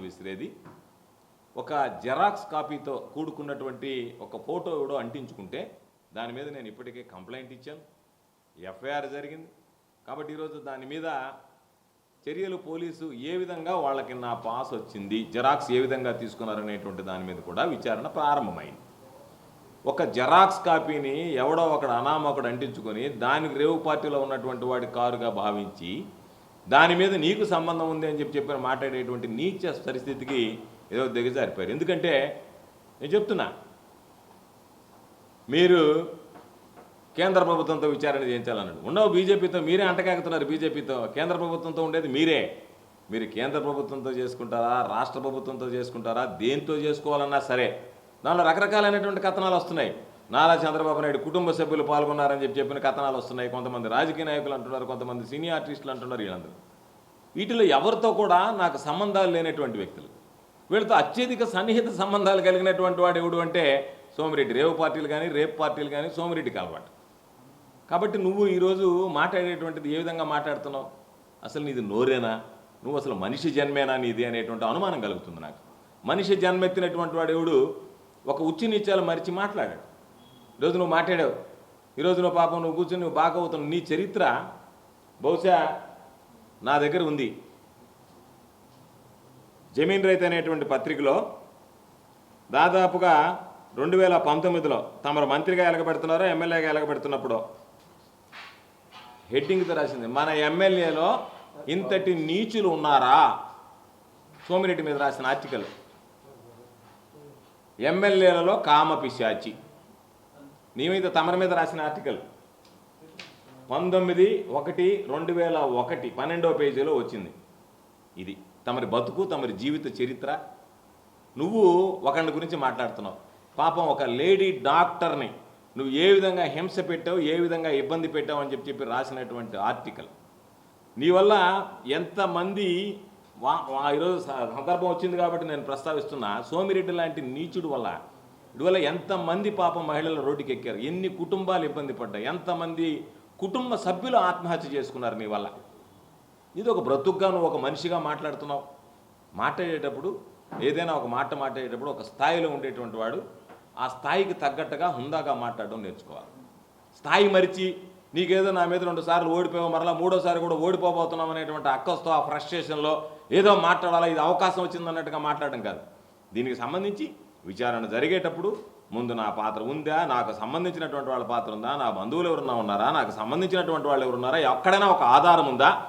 విసిరేది. ఒక జెరాక్స్ కాపీతో కూడుకున్నటువంటి ఒక ఫోటో ఎవడో అంటించుకుంటే దాని మీద నేను ఇప్పటికే కంప్లైంట్ ఇచ్చాను. ఎఫ్ఐఆర్ జరిగింది. కాబట్టి ఈరోజు దాని మీద చర్యలు పోలీసు ఏ విధంగా వాళ్ళకి నా పాస్ వచ్చింది జెరాక్స్ ఏ విధంగా తీసుకున్నారనేటువంటి దాని మీద కూడా విచారణ ప్రారంభమైంది. ఒక జెరాక్స్ కాపీని ఎవడో ఒకడు అనామకుడు అంటించుకొని దానికి రేవు పార్టీలో ఉన్నటువంటి వాడి కారుగా భావించి దాని మీద నీకు సంబంధం ఉంది అని చెప్పి చెప్పిన మాట్లాడేటువంటి నీచ పరిస్థితికి ఏదో దిగజారిపోయారు. ఎందుకంటే నేను చెప్తున్నా మీరు కేంద్ర ప్రభుత్వంతో విచారణ చేయించాలన్నాడు. ఉండవు బీజేపీతో మీరే అంటకాగుతున్నారు బీజేపీతో. కేంద్ర ప్రభుత్వంతో ఉండేది మీరే. మీరు కేంద్ర ప్రభుత్వంతో చేసుకుంటారా రాష్ట్ర ప్రభుత్వంతో చేసుకుంటారా దేంతో చేసుకోవాలన్నా సరే. దానిలో రకరకాలైనటువంటి కథనాలు వస్తున్నాయి. నారా చంద్రబాబు నాయుడు కుటుంబ సభ్యులు పాల్గొన్నారని చెప్పి చెప్పిన కథనాలు వస్తున్నాయి. కొంతమంది రాజకీయ నాయకులు అంటున్నారు కొంతమంది సినీ ఆర్టిస్టులు అంటున్నారు వీళ్ళందరూ. వీటిలో ఎవరితో కూడా నాకు సంబంధాలు లేనటువంటి వ్యక్తులు. వీళ్ళతో అత్యధిక సన్నిహిత సంబంధాలు కలిగినటువంటి వాడు ఎవడు అంటే సోమిరెడ్డి. రేవు పార్టీలు కానీ రేపు పార్టీలు కానీ సోమిరెడ్డికి అలవాటు కాబట్టి నువ్వు ఈరోజు మాట్లాడేటువంటిది ఏ విధంగా మాట్లాడుతున్నావు? అసలు నీది నోరేనా? నువ్వు అసలు మనిషి జన్మేనా నీది అనేటువంటి అనుమానం కలుగుతుంది నాకు. మనిషి జన్మెత్తినటువంటి వాడు ఎవడు? ఒక ఉచ్చి నీచాలు మరిచి మాట్లాడాడు. ఈరోజు నువ్వు మాట్లాడావు. ఈరోజు నువ్వు పాపం నువ్వు కూర్చొని నువ్వు బాగా అవుతున్నావు నీ చరిత్ర బహుశా నా దగ్గర ఉంది. జమీన్ రైతు అనేటువంటి పత్రికలో దాదాపుగా రెండు వేల పంతొమ్మిదిలో తమరు మంత్రిగా ఎలగబెడుతున్నారో ఎమ్మెల్యేగా ఎలగబెడుతున్నప్పుడు హెడ్డింగ్తో రాసింది. మన ఎమ్మెల్యేలో ఇంతటి నీచులు ఉన్నారా? సోమిరెడ్డి మీద రాసిన ఆర్టికల్. ఎమ్మెల్యేలలో కామ పిశాచి నీ మీద తమరి మీద రాసిన ఆర్టికల్. పంతొమ్మిది ఒకటి రెండు వేల ఒకటి పన్నెండో పేజీలో వచ్చింది. ఇది తమరి బతుకు తమరి జీవిత చరిత్ర. నువ్వు ఒకరి గురించి మాట్లాడుతున్నావు. పాపం ఒక లేడీ డాక్టర్ని నువ్వు ఏ విధంగా హింస పెట్టావు ఏ విధంగా ఇబ్బంది పెట్టావు అని చెప్పి చెప్పి రాసినటువంటి ఆర్టికల్. నీ వల్ల ఎంతమంది వా ఈరోజు స- సందర్భం వచ్చింది కాబట్టి నేను ప్రస్తావిస్తున్నా. సోమిరెడ్డి లాంటి నీచుడు వల్ల ఇటువల్ల ఎంతమంది పాపం మహిళలు రోడ్డుకి ఎక్కారు ఎన్ని కుటుంబాలు ఇబ్బంది పడ్డాయి? ఎంతమంది కుటుంబ సభ్యులు ఆత్మహత్య చేసుకున్నారు నీ వల్ల? ఇది ఒక బ్రతుకుగా నువ్వు ఒక మనిషిగా మాట్లాడుతున్నావు. మాట్లాడేటప్పుడు ఏదైనా ఒక మాట మాట్లాడేటప్పుడు ఒక స్థాయిలో ఉండేటువంటి వాడు ఆ స్థాయికి తగ్గట్టుగా హుందాగా మాట్లాడడం నేర్చుకోవాలి. స్థాయి మరిచి నీకేదో నా మీద రెండు సార్లు ఓడిపోయావు మరలా మూడోసారి కూడా ఓడిపోబోతున్నాం అనేటువంటి అక్కస్తో ఆ ఫ్రస్ట్రేషన్లో ఏదో మాట్లాడాలా? ఇది అవకాశం వచ్చిందన్నట్టుగా మాట్లాడడం కాదు. దీనికి సంబంధించి విచారణ జరిగేటప్పుడు ముందు నా పాత్ర ఉందా? నాకు సంబంధించినటువంటి వాళ్ళ పాత్ర ఉందా? నా బంధువులు ఎవరున్నా ఉన్నారా? నాకు సంబంధించినటువంటి వాళ్ళు ఎవరున్నారా? ఎక్కడైనా ఒక ఆధారం ఉందా?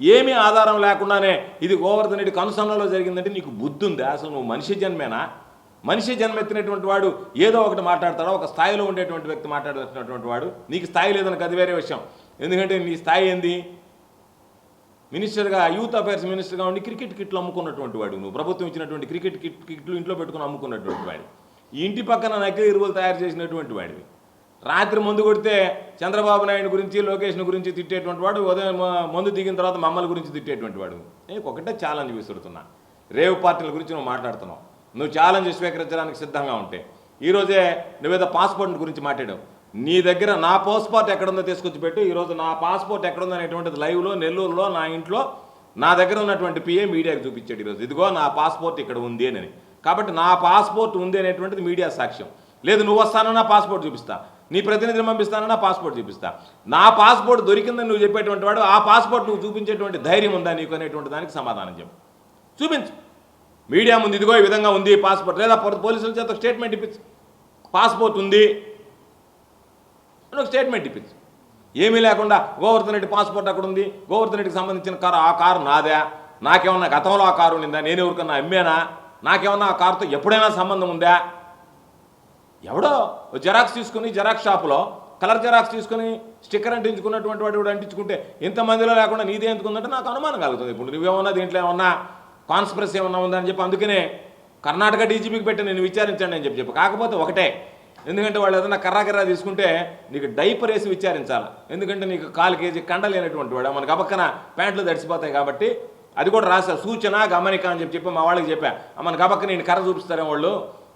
ఏమీ ఆధారం లేకుండానే ఇది గోవర్ధన్ రెడ్డి కనుసన్నలో జరిగిందంటే నీకు బుద్ధి ఉందా అసలు నువ్వు మనిషి జన్మేనా? మనిషి జన్మెత్తినటువంటి వాడు ఏదో ఒకటి మాట్లాడతాడో? ఒక స్థాయిలో ఉండేటువంటి వ్యక్తి మాట్లాడుతున్నటువంటి వాడు? నీకు స్థాయి లేదని అది వేరే విషయం. ఎందుకంటే నీ స్థాయి ఏంది? మినిస్టర్గా యూత్ అఫైర్స్ మినిస్టర్గా ఉండి క్రికెట్ కిట్లు అమ్ముకున్నటువంటి వాడు నువ్వు. ప్రభుత్వం ఇచ్చినటువంటి క్రికెట్ కిట్ కిట్లు ఇంట్లో పెట్టుకుని అమ్ముకున్నటువంటి వాడు. ఇంటి పక్కన నకిలీ ఎరువులు తయారు చేసినటువంటి వాడివి. రాత్రి మందు కొడితే చంద్రబాబు నాయుడు గురించి లోకేష్ను గురించి తిట్టేటువంటి వాడు ఉదయం మందు దిగిన తర్వాత మమ్మల్ని గురించి తిట్టేటువంటి వాడు. నేను ఒకటే ఛాలెంజ్ విసురుతున్నా. రేవు పార్టీల గురించి నువ్వు మాట్లాడుతున్నావు. నువ్వు ఛాలెంజ్ స్వీకరించడానికి సిద్ధంగా ఉంటే. ఈరోజే నువ్వేదో పాస్పోర్ట్ గురించి మాట్లాడావు. నీ దగ్గర నా పాస్పోర్ట్ ఎక్కడుందో తీసుకొచ్చి పెట్టు. ఈరోజు నా పాస్పోర్ట్ ఎక్కడుందో అనేటువంటిది లైవ్లో నెల్లూరులో నా ఇంట్లో నా దగ్గర ఉన్నటువంటి పిఏ మీడియాకి చూపించాడు ఈరోజు. ఇదిగో నా పాస్పోర్ట్ ఇక్కడ ఉంది అని. కాబట్టి నా పాస్పోర్ట్ ఉంది అనేటువంటిది మీడియా సాక్ష్యం. లేదు నువ్వు వస్తానన్నా పాస్పోర్ట్ చూపిస్తా. నీ ప్రతినిధిని పంపిస్తానన్నా పాస్పోర్ట్ చూపిస్తా. నా పాస్పోర్ట్ దొరికిందని నువ్వు చెప్పేటువంటి వాడు ఆ పాస్పోర్ట్ నువ్వు చూపించేటువంటి ధైర్యం ఉందా నీకు అనేటువంటి దానికి సమాధానం చెప్పు. చూపించు. మీడియా ముందు ఇదిగో ఈ విధంగా ఉంది పాస్పోర్ట్ లేదా పోలీసుల చేత స్టేట్మెంట్ ఇప్పించు. పాస్పోర్ట్ ఉంది. అని ఒక స్టేట్మెంట్ ఇప్పించు. ఏమీ లేకుండా గోవర్ధన్ రెడ్డి పాస్పోర్ట్ అక్కడ ఉంది గోవర్ధన్ రెడ్డికి సంబంధించిన కారు ఆ కారు నాదా. నాకేమన్నా గతంలో ఆ కారు ఉండిందా? నేను ఎవరికన్నా అమ్మేనా? నాకేమన్నా ఆ కారుతో ఎప్పుడైనా సంబంధం ఉందా? ఎవడో జెరాక్స్ తీసుకుని జెరాక్స్ షాపులో కలర్ జెరాక్స్ తీసుకుని స్టిక్కర్ అంటించుకున్నటువంటి వాడు కూడా అంటించుకుంటే ఇంతమందిలో లేకుండా నీదే ఎందుకుందంటే నాకు అనుమానం కలుగుతుంది. ఇప్పుడు నువ్వేమన్నా దీంట్లో ఏమన్నా కాన్స్పిరసీ ఏమన్నా ఉందా అని చెప్పి అందుకనే కర్ణాటక డీజీపీకి పెట్టి నేను విచారించండి అని చెప్పి చెప్పి. కాకపోతే ఒకటే ఎందుకంటే వాళ్ళు ఏదైనా కర్రా కర్రా తీసుకుంటే నీకు డైపర్ వేసి విచారించాలి. ఎందుకంటే నీకు కాలు కేజీ కండ లేనటువంటి వాడు. మనకు అబక్కన ప్యాంట్లు తడిసిపోతాయి కాబట్టి అది కూడా రాసా సూచన గమనిక అని చెప్పి చెప్పి మా వాళ్ళకి చెప్పా. మనకు అపక్క నేను కర్ర చూపిస్తారే వాళ్ళు?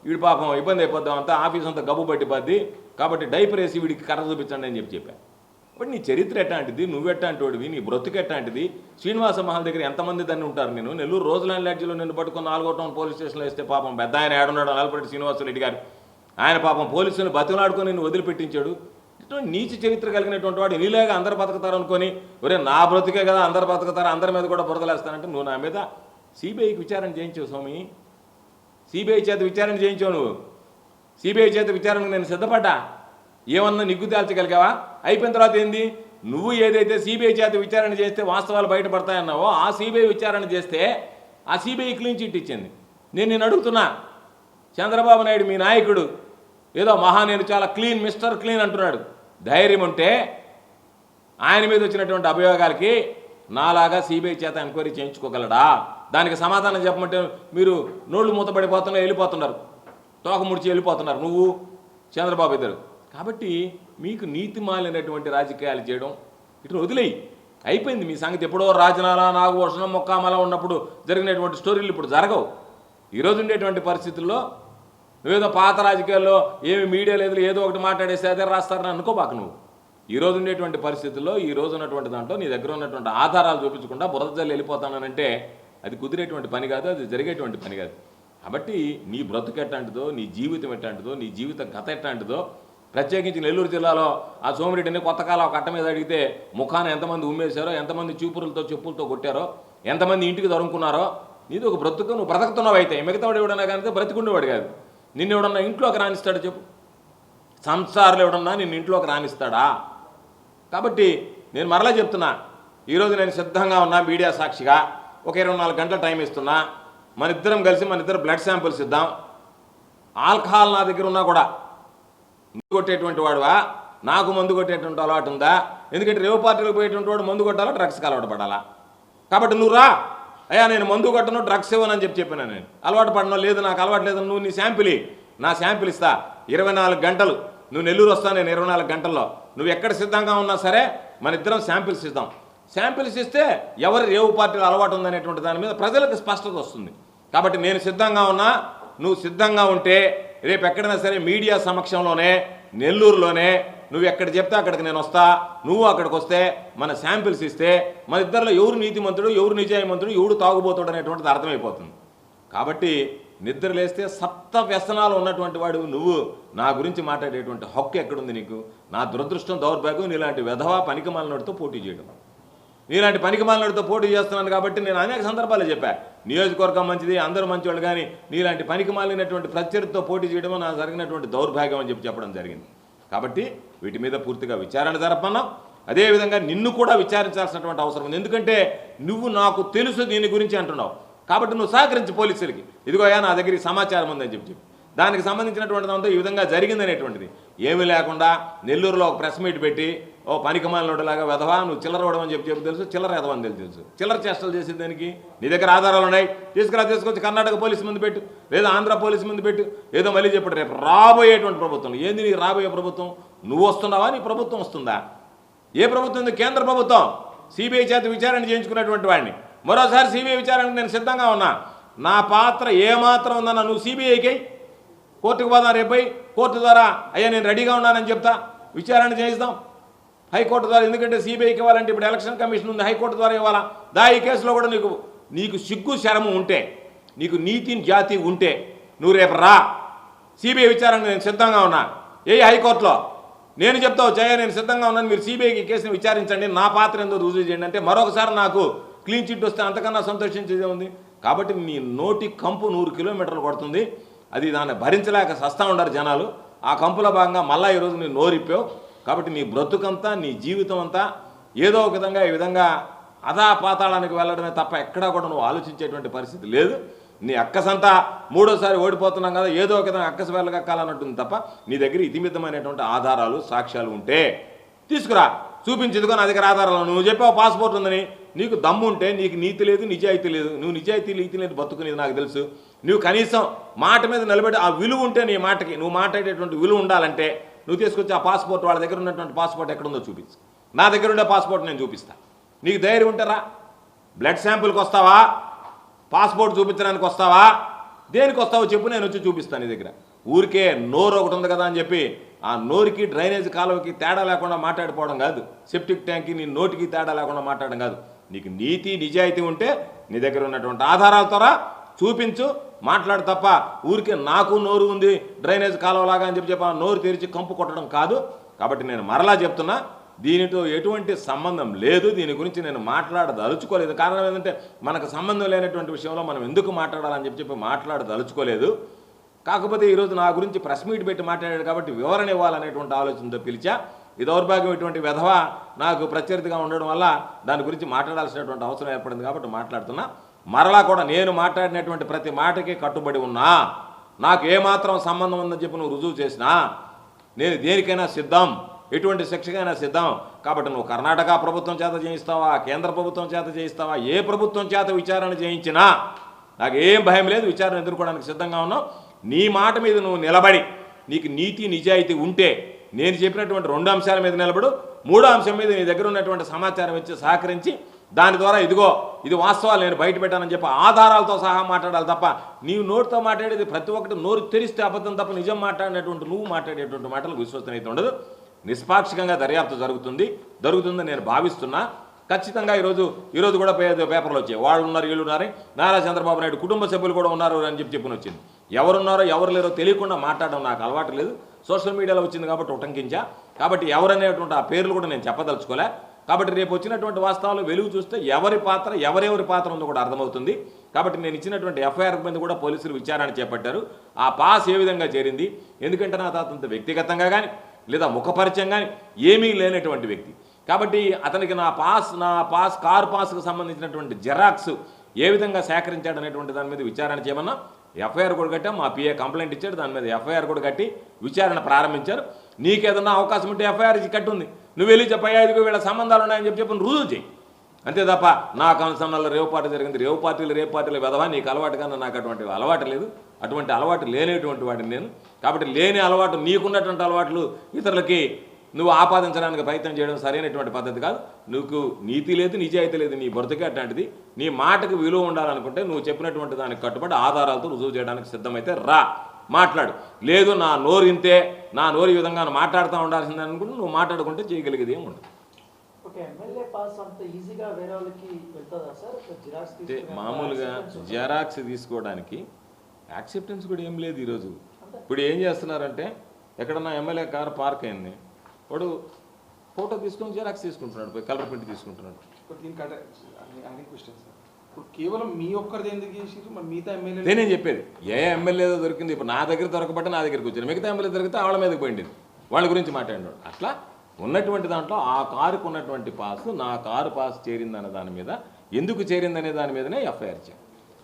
వీడి పాపం ఇబ్బంది అయిపోద్దాం అంతా ఆఫీస్ అంతా గబ్బు పట్టిపోద్ది. కాబట్టి డైపర్ వేసి వీడికి కర్ర చూపించండి అని చెప్పి చెప్పా. బట్ నీ చరిత్ర ఎట్లాంటిది? నువ్వు ఎట్లాంటివాడివి? నీ బ్రతుకు ఎట్లాంటిది? శ్రీనివాస మహల్ దగ్గర ఎంతమంది దాన్ని ఉంటారు నేను? నెల్లూరు రోజులాండ్ లాడ్జీలో నిన్ను పట్టుకుని నాలుగో టౌన్ పోలీస్ స్టేషన్లో వేస్తే పాపం పెద్ద ఆయన ఏడున్నాడు నలపరెడ్డి శ్రీనివాసరెడ్డి గారు. ఆయన పాపం పోలీసులను బతిలాడుకొని నిన్ను వదిలిపెట్టించాడు. ఇటువంటి నీచ చరిత్ర కలిగినటువంటి వాడు నీలేగా అందరు బతుకుతారు అనుకొని ఒరే నా బ్రతుకే కదా అందరు బతుకుతారు అందరి మీద కూడా బురదలేస్తానంటే నువ్వు నా మీద సిబిఐకి విచారణ చేయించావు స్వామి. సిబిఐ చేత విచారణ చేయించావు నువ్వు. సిబిఐ చేత విచారణకు నేను సిద్ధపడ్డా. ఏమన్నా నిగ్గు తేల్చగలిగావా? అయిపోయిన తర్వాత ఏంది? నువ్వు ఏదైతే సిబిఐ చేత విచారణ చేస్తే వాస్తవాలు బయటపడతాయన్నావో ఆ సిబిఐ విచారణ చేస్తే ఆ సిబిఐ క్లీన్ చిట్ ఇచ్చింది. నేను నేను అడుగుతున్నా. చంద్రబాబు నాయుడు మీ నాయకుడు. ఏదో మహా నేను చాలా క్లీన్ మిస్టర్ క్లీన్ అంటున్నాడు. ధైర్యం ఉంటే ఆయన మీద వచ్చినటువంటి అభియోగాలకి నాలాగా సిబిఐ చేత ఎంక్వైరీ చేయించుకోగలడా? దానికి సమాధానం చెప్పమంటే మీరు నోళ్ళు మూతపడిపోతున్నా వెళ్ళిపోతున్నారు. తోక ముడిచి వెళ్ళిపోతున్నారు. నువ్వు చంద్రబాబు ఇద్దరు. కాబట్టి మీకు నీతి మాలినటువంటి రాజకీయాలు చేయడం ఇటు వదిలేయి. అయిపోయింది మీ సంగతి. ఎప్పుడో రాజనాల నాగభూషణం మొక్కామల ఉన్నప్పుడు జరిగినటువంటి స్టోరీలు ఇప్పుడు జరగవు. ఈరోజు ఉండేటువంటి పరిస్థితుల్లో నువ్వేదో పాత రాజకీయాల్లో ఏమి మీడియా లేదు ఏదో ఒకటి మాట్లాడేస్తే అదే రాస్తారని అనుకోబాక నువ్వు. ఈ రోజు ఉండేటువంటి పరిస్థితుల్లో ఈ రోజు ఉన్నటువంటి దాంట్లో నీ దగ్గర ఉన్నటువంటి ఆధారాలు చూపించకుండా బురదజల్లి వెళ్ళిపోతానంటే అది కుదిరేటువంటి పని కాదు అది జరిగేటువంటి పని కాదు. కాబట్టి నీ బ్రతుకు ఎట్లాంటిదో నీ జీవితం ఎట్లాంటిదో నీ జీవిత కథ ఎట్లాంటిదో ప్రత్యేకించి నెల్లూరు జిల్లాలో ఆ సోమిరెడ్డిని కొత్త కాలం ఒక కట్ట మీద అడిగితే ముఖాన ఎంతమంది ఉమ్మేశారో ఎంతమంది చూపురులతో చెప్పులతో కొట్టారో ఎంతమంది ఇంటికి తరుముకున్నారో నీది ఒక బ్రతుకు నువ్వు బ్రతుకుతున్నావు అయితే. మిగతావాడు ఎవడన్నా కానీ బ్రతికుండేవాడు కాదు. నిన్ను ఎవడన్నా ఇంట్లోకి రానిస్తాడు చెప్పు? సంసారాలు ఎవడన్నా నిన్ను ఇంట్లోకి రాణిస్తాడా కాబట్టి నేను మరలా చెప్తున్నా ఈరోజు నేను సిద్ధంగా ఉన్నా మీడియా సాక్షిగా ఒక ఇరవై నాలుగు గంటల టైం ఇస్తున్నా మన ఇద్దరం కలిసి మన ఇద్దరు బ్లడ్ శాంపిల్స్ ఇద్దాం. ఆల్కహాల్ నా దగ్గర ఉన్నా కూడా మందు కొట్టేటువంటి వాడువా? నాకు మందు కొట్టేటువంటి అలవాటు ఉందా? ఎందుకంటే రేవు పార్టీలకు పోయేటువంటి వాడు మందు కొట్టాలా డ్రగ్స్కి అలవాటు పడాలా? కాబట్టి నువ్వు రా. అయ్యా నేను మందు కొట్టను డ్రగ్స్ ఇవ్వనని చెప్పి చెప్పినా నేను. అలవాటు పడను లేదు నాకు అలవాటు లేదు నువ్వు నీ శాంపిల్. నా శాంపిల్ ఇస్తా. ఇరవై నాలుగు గంటలు. నువ్వు నెల్లూరు వస్తా నేను ఇరవై నాలుగు గంటల్లో. నువ్వు ఎక్కడ సిద్ధంగా ఉన్నా సరే మన ఇద్దరం శాంపిల్స్ ఇద్దాం శాంపిల్స్ ఇస్తే ఎవరి రేవు పార్టీలో అలవాటు ఉందనేటువంటి దాని మీద ప్రజలకు స్పష్టత వస్తుంది. కాబట్టి నేను సిద్ధంగా ఉన్నా నువ్వు సిద్ధంగా ఉంటే రేపు ఎక్కడైనా సరే మీడియా సమక్షంలోనే నెల్లూరులోనే నువ్వు ఎక్కడ చెప్తే అక్కడికి నేను వస్తా. నువ్వు అక్కడికి వస్తే మన శాంపిల్స్ ఇస్తే మన ఇద్దరిలో ఎవరు నీతిమంతుడు ఎవరు నిజాయమంతుడు ఎవడు తాగుబోతాడు అనేటువంటిది అర్థమైపోతుంది. కాబట్టి నిద్ర లేస్తే సప్త వ్యసనాలు ఉన్నటువంటి వాడు నువ్వు. నా గురించి మాట్లాడేటువంటి హక్కు ఎక్కడుంది నీకు? నా దురదృష్టం దౌర్భాగ్యం నీలాంటి వెధవా పనికిమాలినోడితో పోటీ చేయడం. నీలాంటి పనికిమాలినోడితో పోటీ చేస్తున్నాను కాబట్టి నేను అనేక సందర్భాలు చెప్పా. నియోజకవర్గం మంచిది అందరూ మంచివాళ్ళు కానీ నీలాంటి పనికిమాలినటువంటి ప్రత్యర్థితో పోటీ చేయడం నా జరిగినటువంటి దౌర్భాగ్యం అని చెప్పి చెప్పడం జరిగింది. కాబట్టి వీటి మీద పూర్తిగా విచారణ జరపన్నాం అదేవిధంగా నిన్ను కూడా విచారించాల్సినటువంటి అవసరం ఉంది. ఎందుకంటే నువ్వు నాకు తెలుసు దీని గురించి అంటున్నావు. కాబట్టి నువ్వు సహకరించి పోలీసులకి ఇదిగోయా నా దగ్గర సమాచారం ఉందని చెప్పి చెప్పి. దానికి సంబంధించినటువంటి అంతా ఈ విధంగా జరిగిందనేటువంటిది. ఏమీ లేకుండా నెల్లూరులో ఒక ప్రెస్ మీట్ పెట్టి ఓ పనికిమాలినోడులాగా వెధవా నువ్వు చిల్లర ఇవ్వడం అని చెప్పి చెప్పి తెలుసు చిల్లర ఎదవని తెలుసు తెలుసు. చిల్లర చేష్టలు చేసేది దానికి? నీ దగ్గర ఆధారాలు ఉన్నాయి. తీసుకురా తీసుకొచ్చి కర్ణాటక పోలీసు ముందు పెట్టు లేదా ఆంధ్ర పోలీసు ముందు పెట్టు. ఏదో మళ్ళీ చెప్పాడు రేపు రాబోయేటువంటి ప్రభుత్వం ఏంది నీకు రాబోయే ప్రభుత్వం? నువ్వు వస్తున్నావా? నీ ప్రభుత్వం వస్తుందా? ఏ ప్రభుత్వం ఉంది? కేంద్ర ప్రభుత్వం. సిబిఐ చేత విచారణ చేయించుకున్నటువంటి వాడిని. మరోసారి సిబిఐ విచారణకు నేను సిద్ధంగా ఉన్నా. నా పాత్ర ఏమాత్రం ఉందన్నా నువ్వు సిబిఐకి కోర్టుకు పోదాం రేపై కోర్టు ద్వారా అయ్యా నేను రెడీగా ఉన్నానని చెప్తా విచారణ చేయిస్తాం. హైకోర్టు ద్వారా ఎందుకంటే సిబిఐకి ఇవ్వాలంటే ఇప్పుడు ఎలక్షన్ కమిషన్ ఉంది హైకోర్టు ద్వారా ఇవ్వాలా? దా ఈ కేసులో కూడా నీకు నీకు సిగ్గు శరము ఉంటే నీకు నీతి జాతి ఉంటే నువ్వు రేపు రా. సిబిఐ విచారణ నేను సిద్ధంగా ఉన్నా. ఏ హైకోర్టులో? నేను చెప్తావు జయ నేను సిద్ధంగా ఉన్నాను మీరు సిబిఐకి కేసుని విచారించండి నా పాత్ర ఏందో రుజువు చేయండి. అంటే మరొకసారి నాకు క్లీన్ చిట్ వస్తే అంతకన్నా సంతోషించేదే ఉంది కాబట్టి మీ నోటి కంపు నూరు కిలోమీటర్లు కొడుతుంది. అది దాన్ని భరించలేక సస్తా ఉండరు జనాలు. ఆ కంపుల భాగంగా మళ్ళా ఈరోజు నేను నోరిప్పావు. కాబట్టి నీ బ్రతుకంతా నీ జీవితం అంతా ఏదో ఒక విధంగా ఈ విధంగా అదా పాతాళానికి వెళ్ళడమే తప్ప ఎక్కడా కూడా నువ్వు ఆలోచించేటువంటి పరిస్థితి లేదు. నీ అక్కసంతా మూడోసారి ఓడిపోతున్నాం కదా ఏదో ఒక విధంగా అక్కస వెళ్ళగక్కాలన్నట్టుంది తప్ప నీ దగ్గర ఇతిమితమైనటువంటి ఆధారాలు సాక్ష్యాలు ఉంటే తీసుకురా. చూపించేదిగో నా దగ్గర ఆధారాలు నువ్వు చెప్పావు పాస్పోర్ట్ ఉందని. నీకు దమ్ము ఉంటే నీకు నీతి లేదు నిజాయితీ లేదు. నువ్వు నిజాయితీ నీతి లేదు బతుకునేది నాకు తెలుసు. నువ్వు కనీసం మాట మీద నిలబడి ఆ విలువ ఉంటే నీ మాటకి నువ్వు మాట్లాడేటువంటి విలువ ఉండాలంటే నువ్వు తీసుకొచ్చి ఆ పాస్పోర్ట్ వాళ్ళ దగ్గర ఉన్నటువంటి పాస్పోర్ట్ ఎక్కడుందో చూపించు. నా దగ్గర ఉండే పాస్పోర్ట్ నేను చూపిస్తా. నీకు ధైర్యం ఉంటారా బ్లడ్ శాంపుల్కి వస్తావా? పాస్పోర్ట్ చూపించడానికి వస్తావా? దేనికి వస్తావో చెప్పు నేను వచ్చి చూపిస్తాను నీ దగ్గర. ఊరికే నోరు ఒకటి ఉంది కదా అని చెప్పి ఆ నోరుకి డ్రైనేజ్ కాలువకి తేడా లేకుండా మాట్లాడిపోవడం కాదు. సెప్టిక్ ట్యాంక్కి నీ నోటికి తేడా లేకుండా మాట్లాడడం కాదు. నీకు నీతి నిజాయితీ ఉంటే నీ దగ్గర ఉన్నటువంటి ఆధారాలతోరా చూపించు మాట్లాడు తప్ప ఊరికే నాకు నోరు ఉంది డ్రైనేజ్ కాలువలాగా అని చెప్పి చెప్పి ఆ నోరు తెరిచి కంపు కొట్టడం కాదు. కాబట్టి నేను మరలా చెప్తున్నా దీనితో ఎటువంటి సంబంధం లేదు. దీని గురించి నేను మాట్లాడదలుచుకోలేదు కారణం ఏంటంటే మనకు సంబంధం లేనటువంటి విషయంలో మనం ఎందుకు మాట్లాడాలని చెప్పి చెప్పి మాట్లాడదలుచుకోలేదు కాకపోతే ఈరోజు నా గురించి ప్రెస్ మీట్ పెట్టి మాట్లాడాడు కాబట్టి వివరణ ఇవ్వాలనేటువంటి ఆలోచనతో పిలిచా. ఈ దౌర్భాగ్యం ఇటువంటి విధవ నాకు ప్రత్యర్థిగా ఉండడం వల్ల దాని గురించి మాట్లాడాల్సినటువంటి అవసరం ఏర్పడింది కాబట్టి మాట్లాడుతున్నా. మరలా కూడా నేను మాట్లాడినటువంటి ప్రతి మాటకి కట్టుబడి ఉన్నా. నాకు ఏమాత్రం సంబంధం ఉందని చెప్పి నువ్వు రుజువు చేసినా. నేను దేనికైనా సిద్ధం. ఎటువంటి శిక్షకైనా సిద్ధం. కాబట్టి నువ్వు కర్ణాటక ప్రభుత్వం చేత చేయిస్తావా కేంద్ర ప్రభుత్వం చేత చేయిస్తావా ఏ ప్రభుత్వం చేత విచారణ చేయించినా నాకు ఏం భయం లేదు. విచారణ ఎదుర్కోవడానికి సిద్ధంగా ఉన్నావు. నీ మాట మీద నువ్వు నిలబడి నీకు నీతి నిజాయితీ ఉంటే నేను చెప్పినటువంటి రెండు అంశాల మీద నిలబడు మూడో అంశం మీద నీ దగ్గర ఉన్నటువంటి సమాచారం ఇచ్చి సహకరించి దాని ద్వారా ఇదిగో ఇది వాస్తవాలు నేను బయట పెట్టానని చెప్పి ఆధారాలతో సహా మాట్లాడాలి తప్ప నీవు నోటితో మాట్లాడేది ప్రతి ఒక్కటి నోరు తెరిస్తే అబద్ధం తప్ప నిజం మాట్లాడినటువంటి నువ్వు మాట్లాడేటువంటి మాటలకు విశ్వసనీయత ఉండదు. నిష్పాక్షికంగా దర్యాప్తు జరుగుతుంది. జరుగుతుందని నేను భావిస్తున్నా. ఖచ్చితంగా ఈరోజు ఈరోజు కూడా పేపర్లు వచ్చాయి. వాళ్ళు ఉన్నారు వీళ్ళు ఉన్నారు. నారా చంద్రబాబు నాయుడు కుటుంబ సభ్యులు కూడా ఉన్నారు అని చెప్పి చెప్పుకుని వచ్చింది. ఎవరున్నారో ఎవరు లేరో తెలియకుండా మాట్లాడడం నాకు అలవాటు లేదు. సోషల్ మీడియాలో వచ్చింది కాబట్టి ఉటంకించా. కాబట్టి ఎవరనేటువంటి ఆ పేర్లు కూడా నేను చెప్పదలుచుకోలే. కాబట్టి రేపు వచ్చినటువంటి వాస్తవాలు వెలుగు చూస్తే ఎవరి పాత్ర ఎవరెవరి పాత్ర ఉందో కూడా అర్థమవుతుంది. కాబట్టి నేను ఇచ్చినటువంటి ఎఫ్ఐఆర్ మీద కూడా పోలీసులు విచారణ చేపట్టారు. ఆ పాస్ ఏ విధంగా చేరింది? ఎందుకంటే నా తాతంత వ్యక్తిగతంగా కానీ లేదా ముఖపరిచయం కానీ ఏమీ లేనటువంటి వ్యక్తి. కాబట్టి అతనికి నా పాస్ నా పాస్ కార్ పాస్కు సంబంధించినటువంటి జెరాక్స్ ఏ విధంగా సేకరించాడు అనేటువంటి దాని మీద విచారణ చేయమన్నా ఎఫ్ఐఆర్ కూడా కట్టాం మా పిఏ కంప్లైంట్ ఇచ్చాడు దాని మీద ఎఫ్ఐఆర్ కూడా కట్టి విచారణ ప్రారంభించారు. నీకేదన్నా అవకాశం ఉంటే ఎఫ్ఐఆర్ కట్టుంది. నువ్వు వెళ్ళి చెప్పయ్యా ఇదిగో వీళ్ళ సంబంధాలు ఉన్నాయని చెప్పి చెప్పి రుజువు చేయి అంతే తప్ప నా కంసంలో రేవు పార్టీ జరిగింది రేవు పార్టీలు రేవు పార్టీలు వెదవా నీకు అలవాటు కన్నా నాకు అటువంటి అలవాటు లేదు. అటువంటి అలవాటు లేనేటువంటి వాడిని నేను. కాబట్టి లేని అలవాటు నీకున్నటువంటి అలవాట్లు ఇతరులకి నువ్వు ఆపాదించడానికి ప్రయత్నం చేయడం సరైనటువంటి పద్ధతి కాదు. నీకు నీతి లేదు నిజాయితీ లేదు నీ బ్రతికే అట్లాంటిది. నీ మాటకు విలువ ఉండాలనుకుంటే నువ్వు చెప్పినటువంటి దానికి కట్టుబడి ఆధారాలతో రుజువు చేయడానికి సిద్ధమైతే రా. మాట్లాడు. లేదు నా నోరు ఇంతే నా నోరు ఈ విధంగా మాట్లాడుతూ ఉండాల్సిందే అనుకుంటే నువ్వు మాట్లాడుకుంటే చేయగలిగేది ఏమి ఉండదు. అంటే మామూలుగా? జెరాక్స్ తీసుకోవడానికి యాక్సెప్టెన్స్ కూడా ఏం లేదు ఈరోజు. ఇప్పుడు ఏం చేస్తున్నారంటే ఎక్కడన్నా ఎమ్మెల్యే కార్ పార్క్ అయింది. వాడు ఫోటో తీసుకొని జెరాక్స్ తీసుకుంటున్నాడు పోయి కలర్ ప్రింట్ తీసుకుంటున్నాడు. ఇప్పుడు కేవలం మీ ఒక్కరిది ఎందుకు మరి మిగతా ఎమ్మెల్యే నేనే చెప్పేది? ఏ ఎమ్మెల్యే దొరికింది ఇప్పుడు నా దగ్గర దొరకబట్టి నా దగ్గరికి వచ్చింది. మిగతా ఎమ్మెల్యే దొరికితే వాళ్ళ మీదకి పోయింది. వాళ్ళ గురించి మాట్లాడినాడు. అట్లా ఉన్నటువంటి దాంట్లో ఆ కారుకు ఉన్నటువంటి పాస్ నా కారు పాస్ చేరిందనే దాని మీద ఎందుకు చేరిందనే దాని మీదనే ఎఫ్ఐఆర్ చేయాలి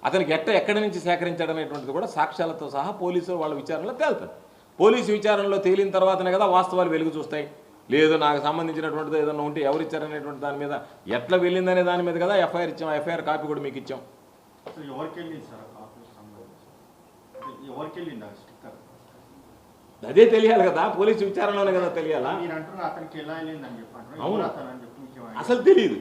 అతనికి ఎట్ట ఎక్కడి నుంచి సేకరించడం అనేటువంటిది కూడా సాక్ష్యాలతో సహా పోలీసులు వాళ్ళ విచారణలో తేలుతారు. పోలీసు విచారణలో తేలిన తర్వాతనే కదా వాస్తవాలు వెలుగు చూస్తాయి. లేదు నాకు సంబంధించినటువంటిది ఏదైనా ఉంటే ఎవరు ఇచ్చారనేటువంటి దాని మీద ఎట్లా వెళ్ళిందనే దాని మీద కదా ఎఫ్ఐఆర్ ఇచ్చాం. ఎఫ్ఐఆర్ కాపీ కూడా మీకు ఇచ్చాం. అదే తెలియాలి కదా పోలీసు విచారణలోనే కదా తెలియాలా? అవును. అసలు తెలియదు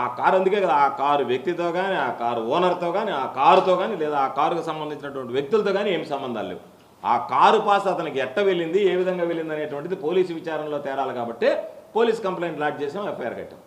ఆ కారు అందుకే కదా ఆ కారు వ్యక్తితో కానీ ఆ కారు ఓనర్తో కానీ ఆ కారుతో కానీ లేదా ఆ కారుకు సంబంధించినటువంటి వ్యక్తులతో కానీ ఏమి సంబంధాలు లేవు. ఆ కారు పాస్ అతనికి ఎట్ట వెళ్ళింది ఏ విధంగా వెళ్ళింది అనేటువంటిది పోలీసు విచారణలో తేరాలి కాబట్టి పోలీస్ కంప్లైంట్ లాడ్జ్ చేసాం ఎఫ్ఐఆర్ కట్టాం.